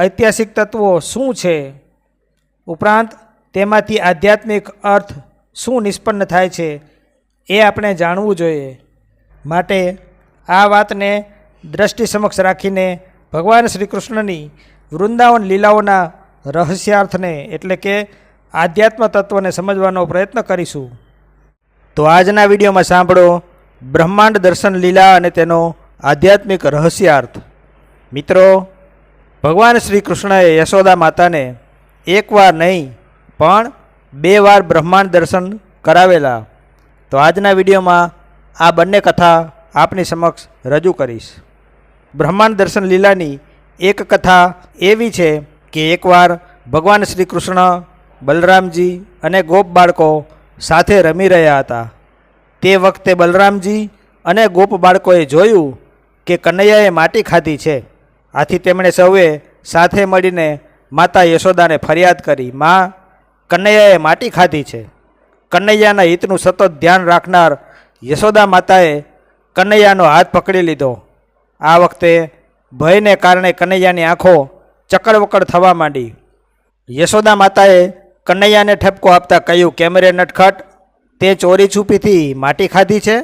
ઐતિહાસિક તત્વો શું છે? ઉપરાંત તેમાંથી આધ્યાત્મિક અર્થ શું નિષ્પન્ન થાય છે એ આપણે જાણવું જોઈએ. માટે આ વાતને દ્રષ્ટિ સમક્ષ રાખીને ભગવાન શ્રી કૃષ્ણની વૃંદાવન લીલાઓના રહસ્યાર્થને એટલે કે આધ્યાત્મ તત્વને સમજવાનો પ્રયત્ન કરીશું. તો આજના વિડીયોમાં સાંભળો બ્રહ્માંડ દર્શન લીલા અને તેનો આધ્યાત્મિક રહસ્યાર્થ. મિત્રો ભગવાન શ્રી કૃષ્ણએ યશોદા માતાને એકવાર નહીં, પણ બે વાર બ્રહ્માંડ દર્શન કરાવેલા. તો આજના વિડીયોમાં આ બંને કથા આપની સમક્ષ રજૂ કરીશ. બ્રહ્માંડ દર્શન લીલાની એક કથા એવી છે કે એકવાર ભગવાન શ્રી કૃષ્ણ, બલરામજી અને ગોપ બાળકો સાથે રમી રહ્યા હતા. તે વખતે બલરામજી અને ગોપ બાળકોએ જોયું કે કનૈયાએ માટી ખાધી છે. આથી તેમણે સૌએ સાથે મળીને માતા યશોદાને ફરિયાદ કરી, માં કન્નૈયાએ માટી ખાધી છે. કન્નૈયાના હિતનું સતત ધ્યાન રાખનાર યશોદા માતાએ કન્હૈયાનો હાથ પકડી લીધો. આ વખતે ભયને કારણે કન્નૈયાની આંખો ચકડવકડ થવા માંડી. યશોદા માતાએ કન્નૈયાને ઠપકો આપતા કહ્યું, કેમેરે નટખટ, તે ચોરી છુપીથી માટી ખાધી છે?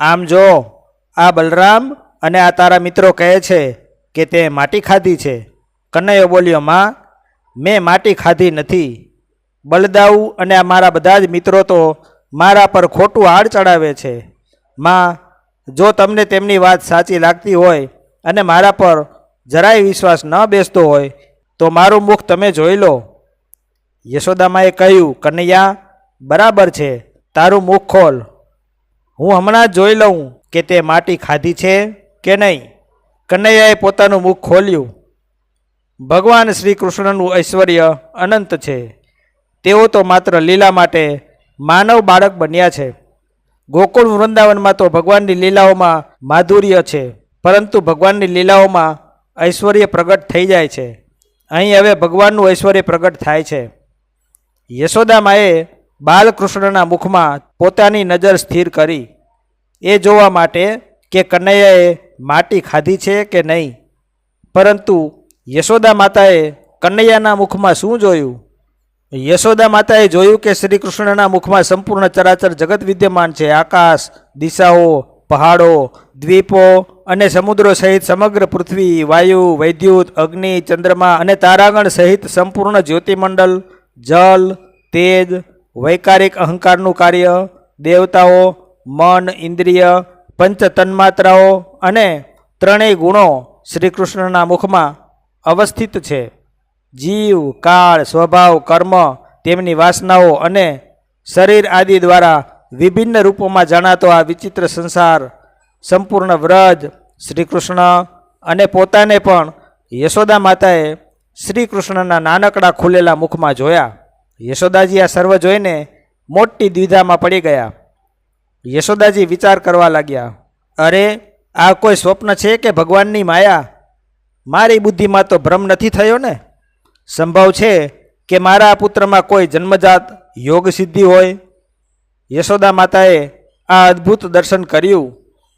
આમ જો, આ બલરામ અને આ તારા મિત્રો કહે છે કે તે માટી ખાધી છે? કનૈયો બોલ્યો, માં, મેં માટી ખાધી નથી. બલદાઉ અને આ મારા બધા જ મિત્રો તો મારા પર ખોટું આડ ચડાવે છે. માં, જો તમને તેમની વાત સાચી લાગતી હોય અને મારા પર જરાય વિશ્વાસ ન બેસતો હોય, તો મારું મુખ તમે જોઈ લો. યશોદામાએ કહ્યું કનૈયા બરાબર છે. તારું મુખ ખોલ. હું હમણાં જ જોઈ લઉં કે તે માટી ખાધી છે કે નહીં. કનૈયાએ પોતાનું મુખ ખોલ્યું. ભગવાન શ્રી કૃષ્ણનું ઐશ્વર્ય અનંત છે. તેઓ તો માત્ર લીલા માટે માનવ બાળક બન્યા છે. ગોકુળ વૃંદાવનમાં તો ભગવાનની લીલાઓમાં માધુર્ય છે, પરંતુ ભગવાનની લીલાઓમાં ઐશ્વર્ય પ્રગટ થઈ જાય છે. અહીં હવે ભગવાનનું ઐશ્વર્ય પ્રગટ થાય છે. યશોદામાએ બાલકૃષ્ણના મુખમાં પોતાની નજર સ્થિર કરી. એ જોવા માટે કે કનૈયાએ માટી ખાધી છે કે નહીં? પરંતુ યશોદા માતાએ કન્નૈયાના મુખમાં શું જોયું? યશોદા માતાએ જોયું કે શ્રી કૃષ્ણના મુખમાં સંપૂર્ણ ચરાચર જગત વિદ્યમાન છે. આકાશ, દિશાઓ, પહાડો, દ્વીપો અને સમુદ્રો સહિત સમગ્ર પૃથ્વી, વાયુ, વૈદ્યુત, અગ્નિ, ચંદ્રમા અને તારાગણ સહિત સંપૂર્ણ જ્યોતિમંડળ જલ, તેજ, વૈકારિક અહંકારનું કાર્ય, દેવતાઓ, મન, ઇન્દ્રિય પંચ તન્માત્રાઓ અને ત્રણેય ગુણો શ્રી કૃષ્ણના મુખમાં અવસ્થિત છે. જીવ, કાળ, સ્વભાવ, કર્મ, તેમની વાસનાઓ અને શરીર આદિ દ્વારા વિભિન્ન રૂપોમાં જણાતો આ વિચિત્ર સંસાર સંપૂર્ણ વ્રજ શ્રી કૃષ્ણ અને પોતાને પણ યશોદા માતાએ શ્રી કૃષ્ણના નાનકડા ખુલેલા મુખમાં જોયા. યશોદાજી આ સર્વ જોઈને મોટી દ્વિધામાં પડી ગયા. યશોદાજી વિચાર કરવા લાગ્યા, અરે, આ કોઈ સ્વપ્ન છે કે ભગવાનની માયા? મારી બુદ્ધિમાં તો ભ્રમ નથી થયો ને? સંભવ છે કે મારા પુત્રમાં કોઈ જન્મજાત યોગ સિદ્ધિ હોય? યશોદા માતાએ આ અદ્ભુત દર્શન કર્યું.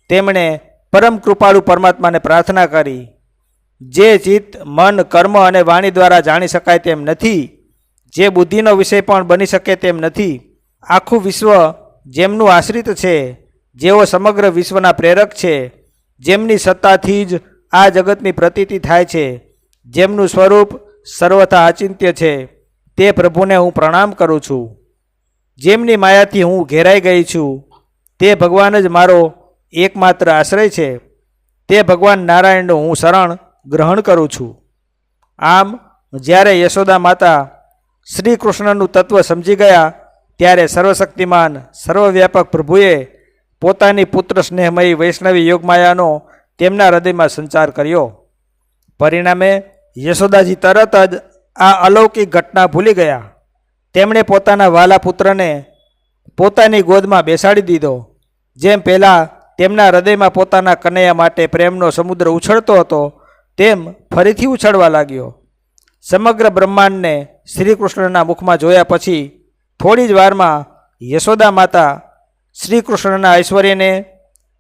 તેમણે પરમ કૃપાળુ પરમાત્માને પ્રાર્થના કરી. જે ચિત્ત, મન, કર્મ અને વાણી દ્વારા જાણી શકાય તેમ નથી, જે બુદ્ધિનો વિષય પણ બની શકે તેમ નથી, આખું વિશ્વ જેમનું આશ્રિત છે, જેઓ સમગ્ર વિશ્વના પ્રેરક છે, જેમની સત્તાથી જ આ જગતની પ્રતીતિ થાય છે, જેમનું સ્વરૂપ સર્વથા અચિંત્ય છે, તે પ્રભુને હું પ્રણામ કરું છું. જેમની માયાથી હું ઘેરાઈ ગઈ છું, તે ભગવાન જ મારો એકમાત્ર આશ્રય છે. તે ભગવાન નારાયણનું હું શરણ ગ્રહણ કરું છું. આમ, જ્યારે યશોદા માતા શ્રી કૃષ્ણનું તત્વ સમજી ગયા ત્યારે સર્વશક્તિમાન, સર્વવ્યાપક પ્રભુએ પોતાની પુત્ર સ્નેહમયી વૈષ્ણવી યોગમાયાનો તેમના હૃદયમાં સંચાર કર્યો. પરિણામે યશોદાજી તરત જ આ અલૌકિક ઘટના ભૂલી ગયા. તેમણે પોતાના વાલા પુત્રને પોતાની ગોદમાં બેસાડી દીધો, જેમ પહેલાં તેમના હૃદયમાં પોતાના કનૈયા માટે પ્રેમનો સમુદ્ર ઉછળતો હતો, તેમ ફરીથી ઉછળવા લાગ્યો. સમગ્ર બ્રહ્માંડને શ્રી કૃષ્ણના મુખમાં જોયા પછી થોડી જ વારમાં યશોદા માતા શ્રી કૃષ્ણના ઐશ્વર્યને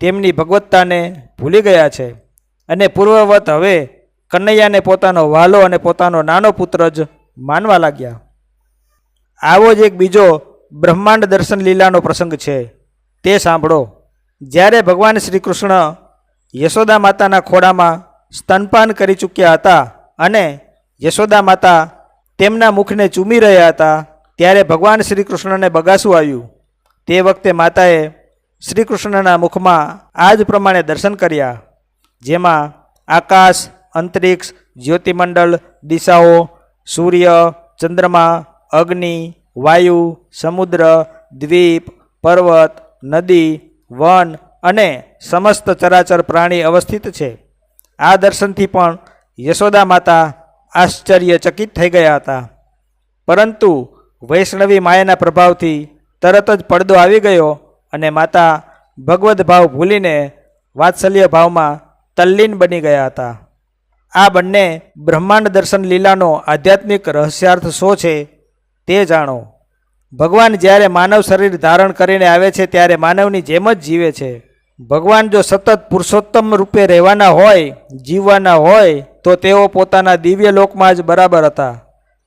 તેમની ભગવત્તાને ભૂલી ગયા છે અને પૂર્વવત હવે કનૈયાને પોતાનો વાલો અને પોતાનો નાનો પુત્ર જ માનવા લાગ્યા. આવો જ એક બીજો બ્રહ્માંડ દર્શન લીલાનો પ્રસંગ છે. તે સાંભળો. જ્યારે ભગવાન શ્રી કૃષ્ણ યશોદા માતાના ખોડામાં સ્તનપાન કરી ચૂક્યા હતા અને યશોદા માતા તેમના મુખને ચૂમી રહ્યા હતા ત્યારે ભગવાન શ્રી કૃષ્ણને બગાસું આવ્યું. તે વખતે માતાએ શ્રી કૃષ્ણના મુખમાં આ જ પ્રમાણે દર્શન કર્યા, જેમાં આકાશ, અંતરિક્ષ, જ્યોતિમંડળ, દિશાઓ, સૂર્ય, ચંદ્રમા, અગ્નિ, વાયુ, સમુદ્ર, દ્વીપ, પર્વત, નદી, વન અને સમસ્ત ચરાચર પ્રાણી અવસ્થિત છે. આ દર્શનથી પણ યશોદા માતા આશ્ચર્યચકિત થઈ ગયા હતા. પરંતુ વૈષ્ણવી માયાના પ્રભાવથી તરત જ પડદો આવી ગયો અને માતા ભગવદ ભાવ ભૂલીને વાત્સલ્ય ભાવમાં તલ્લીન બની ગયા હતા. આ બંને બ્રહ્માંડ દર્શન લીલાનો આધ્યાત્મિક રહસ્યાર્થ શો છે તે જાણો. ભગવાન જ્યારે માનવ શરીર ધારણ કરીને આવે છે ત્યારે માનવની જેમ જ જીવે છે. ભગવાન જો સતત પુરુષોત્તમ રૂપે રહેવાના હોય, જીવવાના હોય, તો તેઓ પોતાના દિવ્ય લોકમાં જ બરાબર હતા.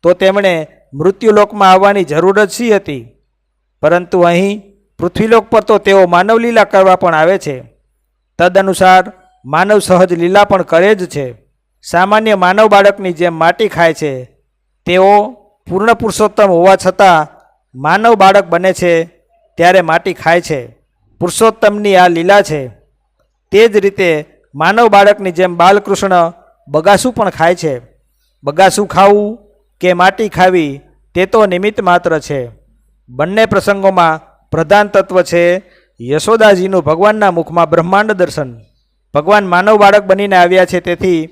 તો તેમણે મૃત્યુલોકમાં આવવાની જરૂર જ શી હતી? પરંતુ અહીં પૃથ્વીલોક પર તો તેઓ માનવ લીલા કરવા પણ આવે છે. તદનુસાર માનવ સહજ લીલા પણ કરે જ છે. સામાન્ય માનવ બાળકની જેમ માટી ખાય છે. તેઓ પૂર્ણ પુરુષોત્તમ હોવા છતાં માનવ બાળક બને છે ત્યારે માટી ખાય છે. પુરુષોત્તમની આ લીલા છે. તે જ રીતે માનવ બાળકની જેમ બાલકૃષ્ણ બગાસું પણ ખાય છે. બગાસું ખાવું કે માટી ખાવી તે તો નિમિત્ત માત્ર છે. બંને પ્રસંગોમાં પ્રધાન તત્વ છે યશોદાજીનું ભગવાનના મુખમાં બ્રહ્માંડ દર્શન. ભગવાન માનવ બાળક બનીને આવ્યા છે તેથી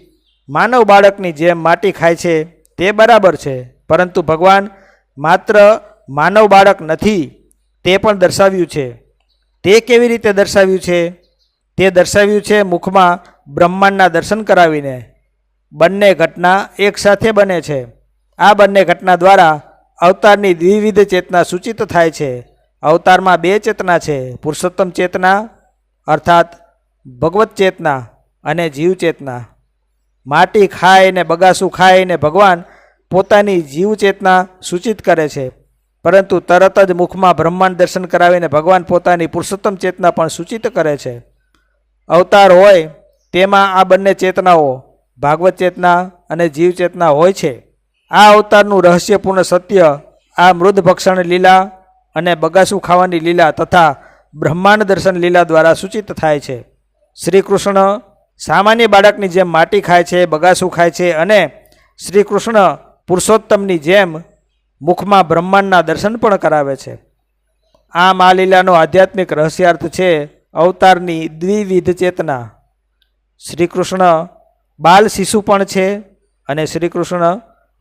માનવ બાળકની જેમ માટી ખાય છે તે બરાબર છે. પરંતુ ભગવાન માત્ર માનવ બાળક નથી, તે પણ દર્શાવ્યું છે. તે કેવી રીતે દર્શાવ્યું છે? તે દર્શાવ્યું છે મુખમાં બ્રહ્માંડના દર્શન કરાવીને. બંને ઘટના એકસાથે બને છે. આ બંને ઘટના દ્વારા અવતારની દ્વિવિધ ચેતના સૂચિત થાય છે. અવતારમાં બે ચેતના છે, પુરુષોત્તમ ચેતના, અર્થાત ભગવત ચેતના અને જીવ ચેતના. માટી ખાય ને બગાસું ખાય ને ભગવાન પોતાની જીવ ચેતના સૂચિત કરે છે. પરંતુ તરત જ મુખમાં બ્રહ્માંડ દર્શન કરાવીને ભગવાન પોતાની પુરુષોત્તમ ચેતના પણ સૂચિત કરે છે. અવતાર હોય તેમાં આ બંને ચેતનાઓ ભાગવત ચેતના અને જીવ ચેતના હોય છે. આ અવતારનું રહસ્યપૂર્ણ સત્ય, આ મૃદ ભક્ષણ લીલા અને બગાસું ખાવાની લીલા તથા બ્રહ્માંડ દર્શન લીલા દ્વારા સૂચિત થાય છે. શ્રી કૃષ્ણ સામાન્ય બાળકની જેમ માટી ખાય છે, બગાસું ખાય છે અને શ્રી કૃષ્ણ પુરુષોત્તમની જેમ મુખમાં બ્રહ્માંડના દર્શન પણ કરાવે છે. આમ આ લીલાનો આધ્યાત્મિક રહસ્યાર્થ છે અવતારની દ્વિવિધ ચેતના. શ્રી કૃષ્ણ બાલ શિશુ પણ છે અને શ્રી કૃષ્ણ